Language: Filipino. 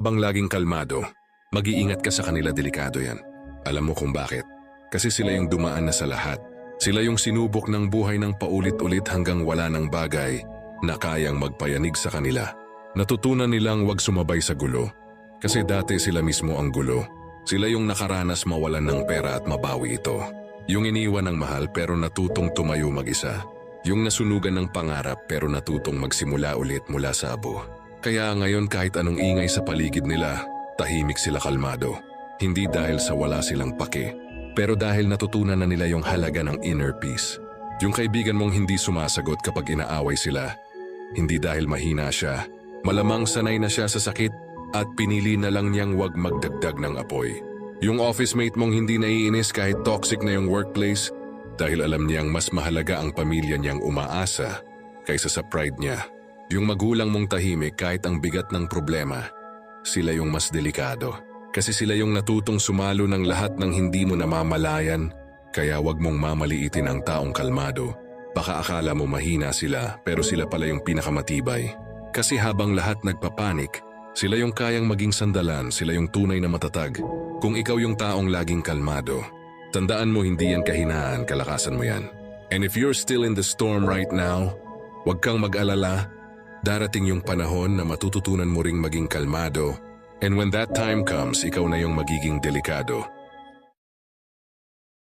Bang laging kalmado, mag-iingat ka sa kanila delikado yan. Alam mo kung bakit? Kasi sila yung dumaan na sa lahat. Sila yung sinubok ng buhay ng paulit-ulit hanggang wala ng bagay na kayang magpayanig sa kanila. Natutunan nilang wag sumabay sa gulo. Kasi dati sila mismo ang gulo. Sila yung nakaranas mawalan ng pera at mabawi ito. Yung iniwan ng mahal pero natutong tumayo mag-isa. Yung nasunugan ng pangarap pero natutong magsimula ulit mula sa abo. Kaya ngayon kahit anong ingay sa paligid nila, tahimik sila kalmado. Hindi dahil sa wala silang pake, pero dahil natutunan na nila yung halaga ng inner peace. Yung kaibigan mong hindi sumasagot kapag inaaway sila. Hindi dahil mahina siya, malamang sanay na siya sa sakit at pinili na lang niyang wag magdagdag ng apoy. Yung office mate mong hindi naiinis kahit toxic na yung workplace dahil alam niyang mas mahalaga ang pamilya niyang umaasa kaysa sa pride niya. Yung magulang mong tahimik kahit ang bigat ng problema, sila yung mas delikado. Kasi sila yung natutong sumalo ng lahat ng hindi mo namamalayan, kaya wag mong mamaliitin ang taong kalmado. Baka akala mo mahina sila pero sila pala yung pinakamatibay. Kasi habang lahat nagpapanik, sila yung kayang maging sandalan, sila yung tunay na matatag. Kung ikaw yung taong laging kalmado, tandaan mo hindi yan kahinaan, kalakasan mo yan. And if you're still in the storm right now, huwag kang mag-alala, darating yung panahon na matututunan mo ring maging kalmado. And when that time comes, ikaw na yung magiging delikado.